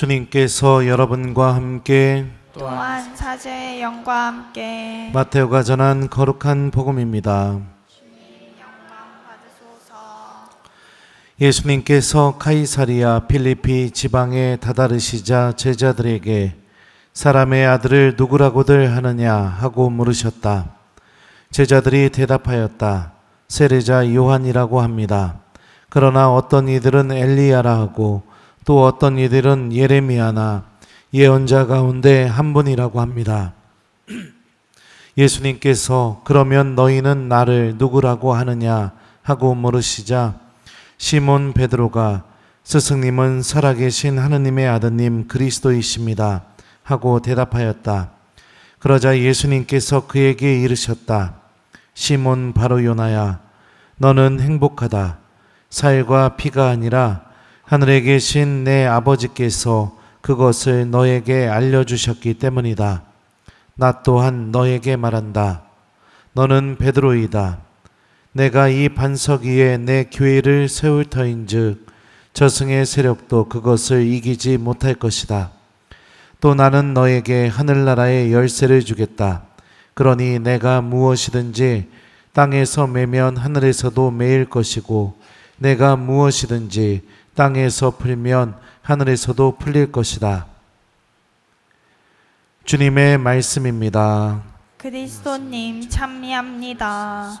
주님께서 여러분과 함께 또한 사제의 영과 함께 마테오가 전한 거룩한 복음입니다. 영광 받으소서 예수님께서 카이사리아 필리피 지방에 다다르시자 제자들에게 사람의 아들을 누구라고들 하느냐 하고 물으셨다. 제자들이 대답하였다. 세례자 요한이라고 합니다. 그러나 어떤 이들은 엘리야라 하고 또 어떤 이들은 예레미야나 예언자 가운데 한 분이라고 합니다. 예수님께서 그러면 너희는 나를 누구라고 하느냐 하고 물으시자 시몬 베드로가 스승님은 살아계신 하느님의 아드님 그리스도이십니다 하고 대답하였다. 그러자 예수님께서 그에게 이르셨다. 시몬 바로 요나야 너는 행복하다. 살과 피가 아니라 하늘에 계신 내 아버지께서 그것을 너에게 알려주셨기 때문이다. 나 또한 너에게 말한다. 너는 베드로이다. 내가 이 반석 위에 내 교회를 세울 터인즉 저승의 세력도 그것을 이기지 못할 것이다. 또 나는 너에게 하늘나라의 열쇠를 주겠다. 그러니 내가 무엇이든지 땅에서 매면 하늘에서도 매일 것이고 내가 무엇이든지 땅에서 풀면 하늘에서도 풀릴 것이다. 주님의 말씀입니다. 그리스도님 찬미합니다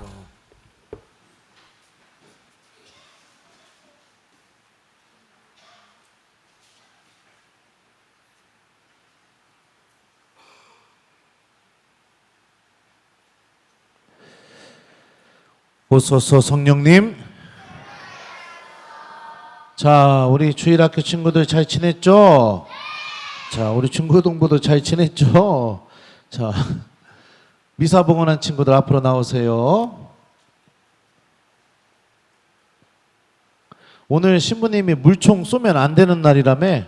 오소서 성령님. 자, 우리 주일학교 친구들 잘 지냈죠? 자, 우리 중고등부도 잘 지냈죠? 자, 미사 봉헌한 친구들 앞으로 나오세요. 오늘 신부님이 물총 쏘면 안 되는 날이라며?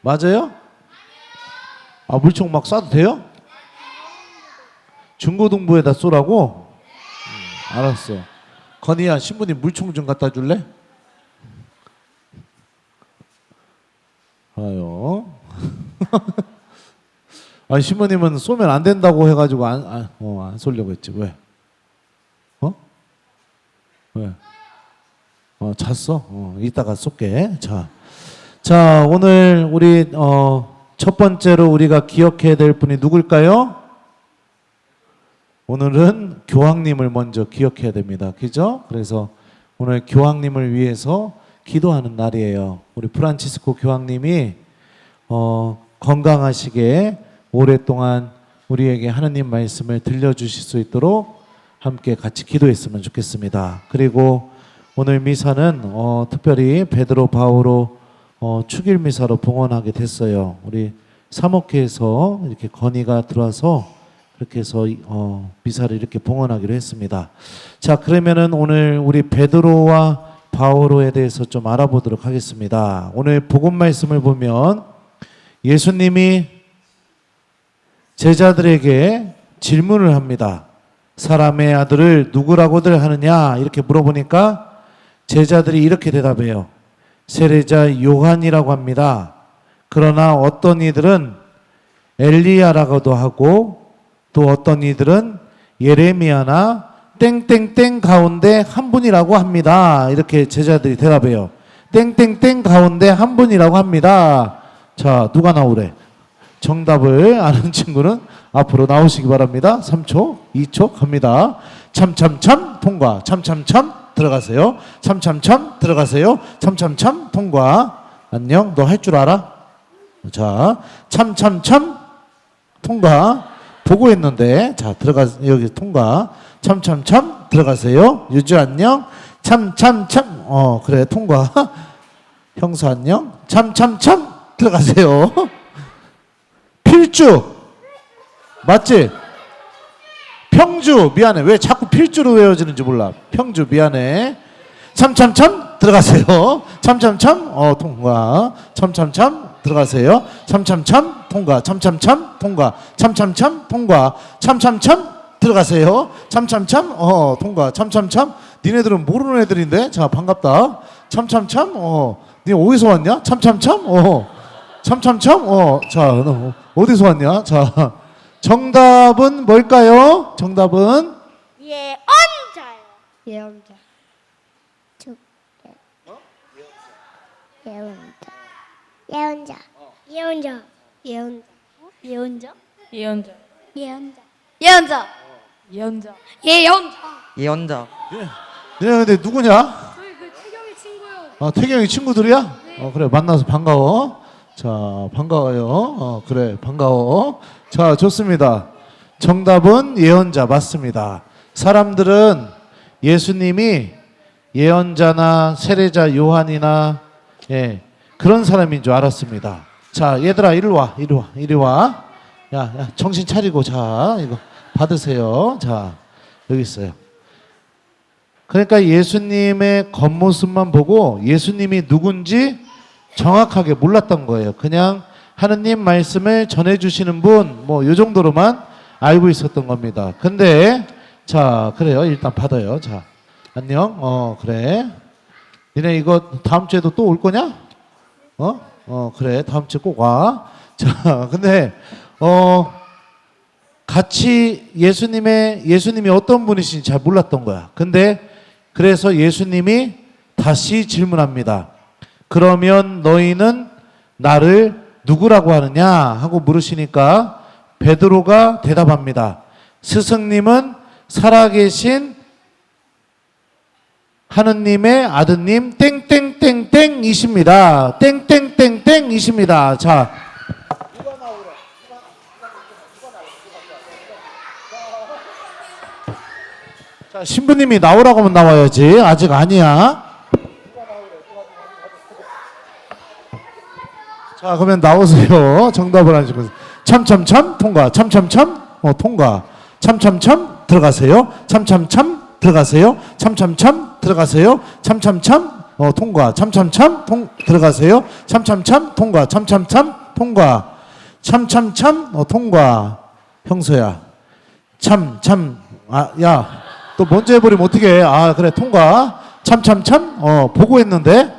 맞아요? 아, 물총 막 쏴도 돼요? 중고등부에다 쏘라고? 알았어. 건이야, 신부님 물총 좀 갖다 줄래? 아요. 아, 신부님은 쏘면 안 된다고 해가지고 안, 안, 어, 안 쏘려고 했지. 왜? 어? 왜? 어, 잤어? 어, 이따가 쏠게. 자. 자, 오늘 우리, 어, 첫 번째로 우리가 기억해야 될 분이 누굴까요? 오늘은 교황님을 먼저 기억해야 됩니다. 그죠? 그래서 오늘 교황님을 위해서 기도하는 날이에요. 우리 프란치스코 교황님이 어, 건강하시게 오랫동안 우리에게 하나님 말씀을 들려주실 수 있도록 함께 같이 기도했으면 좋겠습니다. 그리고 오늘 미사는 어, 특별히 베드로 바오로 어, 축일 미사로 봉헌하게 됐어요. 우리 사목회에서 이렇게 건의가 들어와서 그렇게 해서 어, 미사를 이렇게 봉헌하기로 했습니다. 자, 그러면은 오늘 우리 베드로와 바오로에 대해서 좀 알아보도록 하겠습니다. 오늘 복음 말씀을 보면 예수님이 제자들에게 질문을 합니다. 사람의 아들을 누구라고들 하느냐 이렇게 물어보니까 제자들이 이렇게 대답해요. 세례자 요한이라고 합니다. 그러나 어떤 이들은 엘리야라고도 하고 또 어떤 이들은 예레미야나 땡땡땡 가운데 한 분이라고 합니다. 이렇게 제자들이 대답해요. 땡땡땡 가운데 한 분이라고 합니다. 자, 누가 나오래? 정답을 아는 친구는 앞으로 나오시기 바랍니다. 3초, 2초 갑니다. 참참참 통과. 참참참 들어가세요. 참참참 들어가세요. 참참참 통과. 안녕. 너 할 줄 알아? 자, 참참참 통과. 보고 했는데 자 들어가 여기 통과 참참참 들어가세요. 유주 안녕. 참참참. 어 그래 통과. 형수 안녕. 참참참. 들어가세요. 필주. 맞지? 평주. 미안해. 왜 자꾸 필주로 외워지는지 몰라. 평주 미안해. 참참참. 들어가세요. 참참참. 어 통과. 참참참. 들어가세요. 참참참. 통과. 참참참. 통과. 참참참. 통과. 참참참 들어가세요 참참참 어 통과 참참참 니네들은 모르는 애들인데 자 반갑다 참참참 어니 어디서 왔냐? 참참참? 어. 참참참? 어. 자, 너 어디서 왔냐? 자. 정답은 뭘까요? 정답은 예언자요. 예언자. 쭉. 예언자. 예언자. 예언자. 예언자. 예언자. 예언자. 예언자. 예언자. 예언자. 예언자. 예언자. 네, 근데 누구냐? 저희 그 태경이 친구요. 아, 태경이 친구들이야? 어, 그래. 만나서 반가워. 자, 반가워요. 어, 그래. 반가워. 자, 좋습니다. 정답은 예언자 맞습니다. 사람들은 예수님이 예언자나 세례자 요한이나 예, 그런 사람인 줄 알았습니다. 자, 얘들아, 이리 와. 이리 와. 이리 와. 야, 야, 정신 차리고 자, 이거 받으세요. 자, 여기 있어요. 그러니까 예수님의 겉모습만 보고 예수님이 누군지 정확하게 몰랐던 거예요. 그냥 하느님 말씀을 전해주시는 분, 뭐, 요 정도로만 알고 있었던 겁니다. 근데, 자, 그래요. 일단 받아요. 자, 안녕. 어, 그래. 니네 이거 다음 주에도 또 올 거냐? 어? 어, 그래. 다음 주에 꼭 와. 자, 근데, 어, 같이 예수님의 예수님이 어떤 분이신지 잘 몰랐던 거야. 근데 그래서 예수님이 다시 질문합니다. 그러면 너희는 나를 누구라고 하느냐 하고 물으시니까 베드로가 대답합니다. 스승님은 살아계신 하느님의 아드님 땡땡땡땡이십니다. 땡땡땡땡이십니다. 자, 자, 신부님이 나오라고 하면 나와야지. 아직 아니야. 자, 그러면 나오세요. 정답을 하시고. 참참참 통과. 참참참 어 통과. 참참참 들어가세요. 참참참 들어가세요. 참참참 들어가세요. 참참참 어 통과. 참참참 통 들어가세요. 참참참 통과. 참참참 통과. 참참참 어 통과. 형서야. 참, 참, 아, 야, 또 먼저 해버리면 어떻게 아, 그래, 통과. 참, 참, 참, 어, 보고 했는데.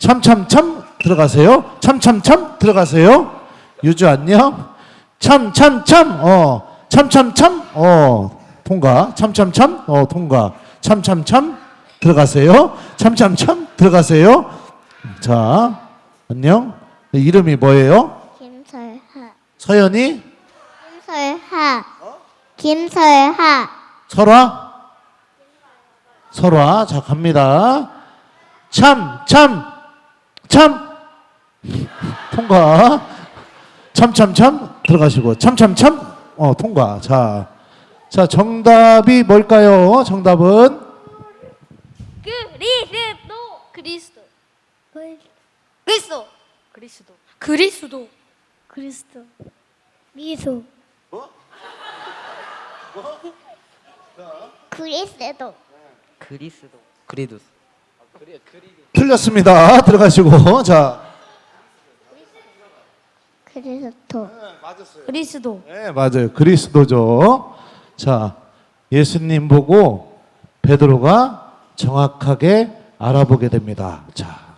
참, 참, 참, 들어가세요. 참, 참, 참, 들어가세요. 유주 안녕. 참, 참, 참, 어, 참, 참, 참, 어, 통과. 참, 참, 참, 어, 통과. 참, 참, 참, 들어가세요. 참, 참, 참, 들어가세요. 자, 안녕. 이름이 뭐예요? 김설하. 서연이? 김설하. 김설하. 설화? 설화. 자, 갑니다. 참, 참, 참. 통과. 참, 참, 참. 들어가시고. 참, 참, 참. 어, 통과. 자. 자, 정답이 뭘까요? 정답은? 그리스도. 그리스도. 그리스도. 그리스도. 그리스도. 그리스도. 미소. 그리스도. 그리스도. 그리두스. 틀렸습니다. 들어가시고. 자. 그리스도. 그리스도. 네, 맞아요. 그리스도죠. 자, 예수님 보고 베드로가 정확하게 알아보게 됩니다. 자,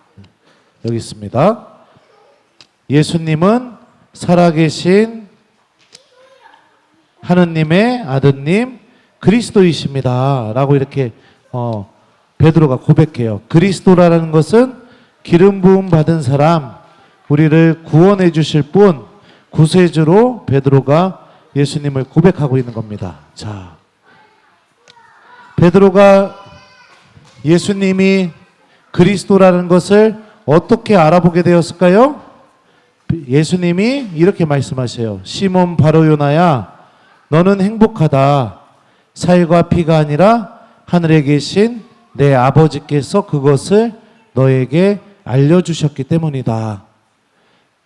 여기 있습니다. 예수님은 살아계신 하느님의 아드님 그리스도이십니다. 라고 이렇게 어, 베드로가 고백해요. 그리스도라는 것은 기름 부음 받은 사람, 우리를 구원해 주실 분, 구세주로 베드로가 예수님을 고백하고 있는 겁니다. 자, 베드로가 예수님이 그리스도라는 것을 어떻게 알아보게 되었을까요? 예수님이 이렇게 말씀하세요. 시몬 바로요나야, 너는 행복하다. 살과 피가 아니라 하늘에 계신 내 아버지께서 그것을 너에게 알려주셨기 때문이다.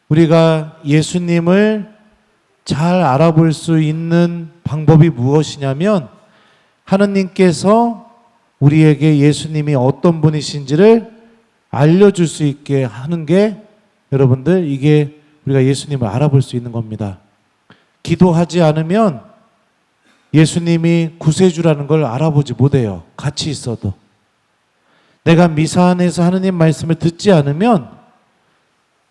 우리가 예수님을 잘 알아볼 수 있는 방법이 무엇이냐면 하느님께서 우리에게 예수님이 어떤 분이신지를 알려줄 수 있게 하는 게 여러분들 이게 우리가 예수님을 알아볼 수 있는 겁니다. 기도하지 않으면 예수님이 구세주라는 걸 알아보지 못해요. 같이 있어도. 내가 미사 안에서 하느님 말씀을 듣지 않으면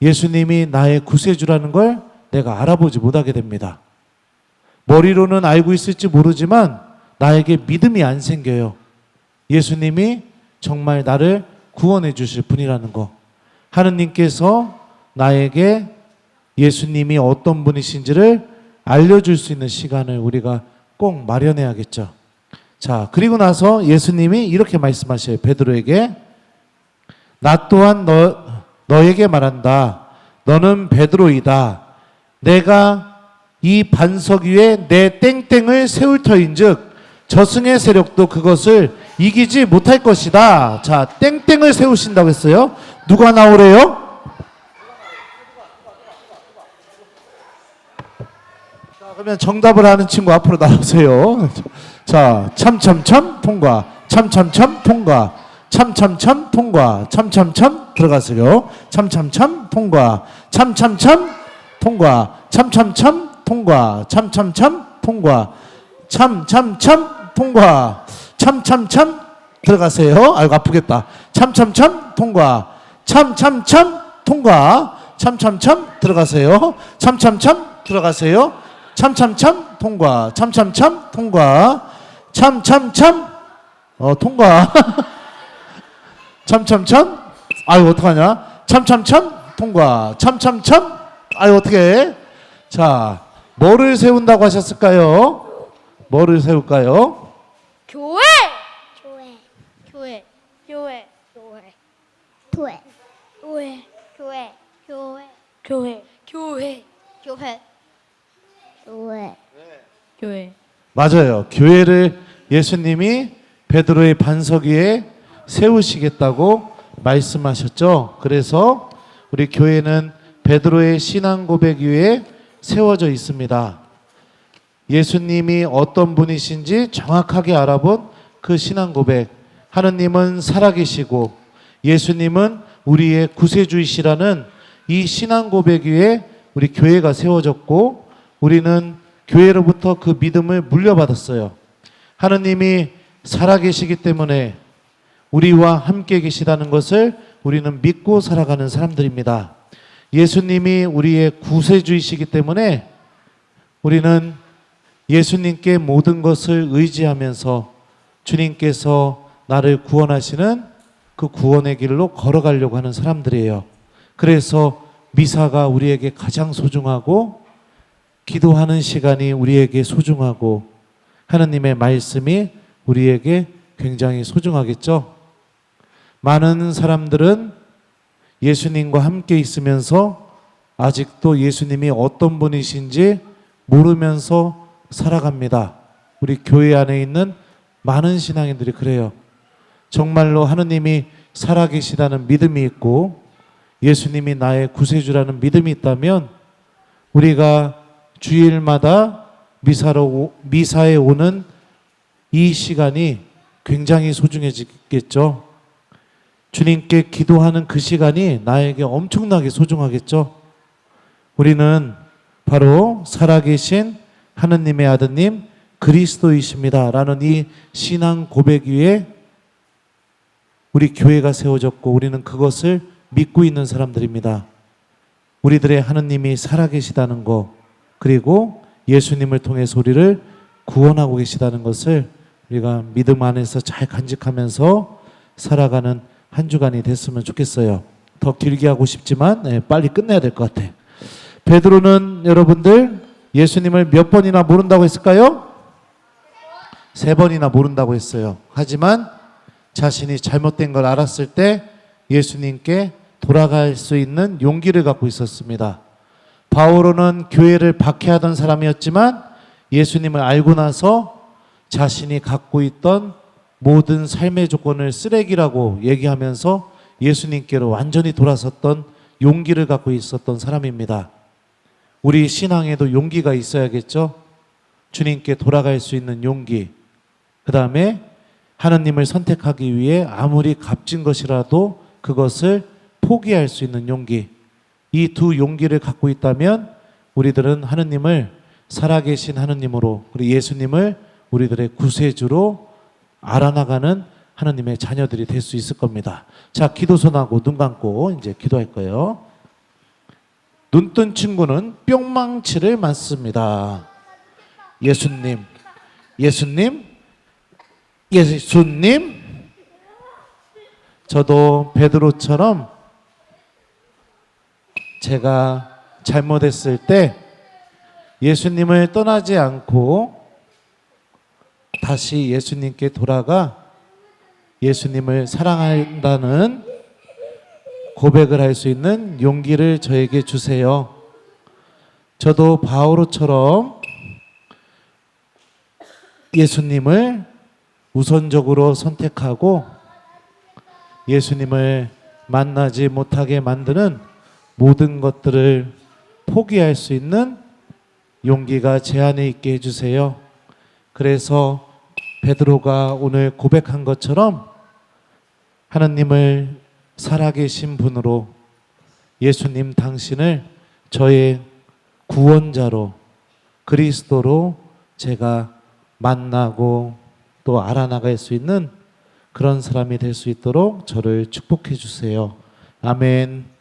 예수님이 나의 구세주라는 걸 내가 알아보지 못하게 됩니다. 머리로는 알고 있을지 모르지만 나에게 믿음이 안 생겨요. 예수님이 정말 나를 구원해 주실 분이라는 거. 하느님께서 나에게 예수님이 어떤 분이신지를 알려줄 수 있는 시간을 우리가 꼭 마련해야겠죠. 자, 그리고 나서 예수님이 이렇게 말씀하셔요. 베드로에게 나 또한 너 너에게 말한다. 너는 베드로이다. 내가 이 반석 위에 내 땡땡을 세울 터인즉 저승의 세력도 그것을 이기지 못할 것이다. 자, 땡땡을 세우신다고 했어요. 누가 나오래요? 자, 그러면 정답을 아는 친구 앞으로 나오세요. 자, 참참참 통과. 참참참 통과. 참참참 통과. 참참참 들어가세요. 참참참 통과. 참참참 통과. 참참참 통과. 참참참 통과. 참참참 통과. 참참참 들어가세요. 아이고 아프겠다. 참참참 통과. 참참참 통과. 참참참 들어가세요. 참참참 들어가세요. 참참참 통과. 참참참 통과. 참참참 어 통과. 참참참 아유 어떡하냐? 참참참 통과. 참참참 아유 어떻게? 자, 뭐를 세운다고 하셨을까요? 뭐를 세울까요? 교회. 교회. 교회. 교회. 교회. 교회. 교회. 교회. 교회. 교회. 교회. 교회. 교회. 교회. 맞아요. 교회를 예수님이 베드로의 반석 위에 세우시겠다고 말씀하셨죠. 그래서 우리 교회는 베드로의 신앙 고백 위에 세워져 있습니다. 예수님이 어떤 분이신지 정확하게 알아본 그 신앙 고백. 하느님은 살아계시고 예수님은 우리의 구세주이시라는 이 신앙 고백 위에 우리 교회가 세워졌고 우리는 교회로부터 그 믿음을 물려받았어요. 하느님이 살아계시기 때문에 우리와 함께 계시다는 것을 우리는 믿고 살아가는 사람들입니다. 예수님이 우리의 구세주이시기 때문에 우리는 예수님께 모든 것을 의지하면서 주님께서 나를 구원하시는 그 구원의 길로 걸어가려고 하는 사람들이에요. 그래서 미사가 우리에게 가장 소중하고 기도하는 시간이 우리에게 소중하고 하나님의 말씀이 우리에게 굉장히 소중하겠죠. 많은 사람들은 예수님과 함께 있으면서 아직도 예수님이 어떤 분이신지 모르면서 살아갑니다. 우리 교회 안에 있는 많은 신앙인들이 그래요. 정말로 하느님이 살아계시다는 믿음이 있고 예수님이 나의 구세주라는 믿음이 있다면 우리가 주일마다 미사로 오- 미사에 오는 이 시간이 굉장히 소중해지겠죠. 주님께 기도하는 그 시간이 나에게 엄청나게 소중하겠죠. 우리는 바로 살아계신 하느님의 아드님 그리스도이십니다라는 이 신앙 고백 위에 우리 교회가 세워졌고 우리는 그것을 믿고 있는 사람들입니다. 우리들의 하느님이 살아계시다는 것 그리고 예수님을 통해서 우리를 구원하고 계시다는 것을 우리가 믿음 안에서 잘 간직하면서 살아가는 한 주간이 됐으면 좋겠어요. 더 길게 하고 싶지만 네, 빨리 끝내야 될 것 같아. 베드로는 여러분들 예수님을 몇 번이나 모른다고 했을까요? 세 번이나 모른다고 했어요. 하지만 자신이 잘못된 걸 알았을 때 예수님께 돌아갈 수 있는 용기를 갖고 있었습니다. 바오로는 교회를 박해하던 사람이었지만 예수님을 알고 나서 자신이 갖고 있던 모든 삶의 조건을 쓰레기라고 얘기하면서 예수님께로 완전히 돌아섰던 용기를 갖고 있었던 사람입니다. 우리 신앙에도 용기가 있어야겠죠? 주님께 돌아갈 수 있는 용기. 그 다음에 하나님을 선택하기 위해 아무리 값진 것이라도 그것을 포기할 수 있는 용기. 이 두 용기를 갖고 있다면 우리들은 하느님을 살아계신 하느님으로 그리고 예수님을 우리들의 구세주로 알아나가는 하나님의 자녀들이 될 수 있을 겁니다. 자, 기도손하고 눈 감고 이제 기도할 거예요. 눈 뜬 친구는 뿅망치를 맞습니다. 예수님, 예수님, 예수님. 저도 베드로처럼 제가 잘못했을 때 예수님을 떠나지 않고 다시 예수님께 돌아가 예수님을 사랑한다는 고백을 할 수 있는 용기를 저에게 주세요. 저도 바오로처럼 예수님을 우선적으로 선택하고 예수님을 만나지 못하게 만드는 모든 것들을 포기할 수 있는 용기가 제 안에 있게 해주세요. 그래서 베드로가 오늘 고백한 것처럼 하나님을 살아계신 분으로 예수님 당신을 저의 구원자로 그리스도로 제가 만나고 또 알아나갈 수 있는 그런 사람이 될 수 있도록 저를 축복해 주세요. 아멘.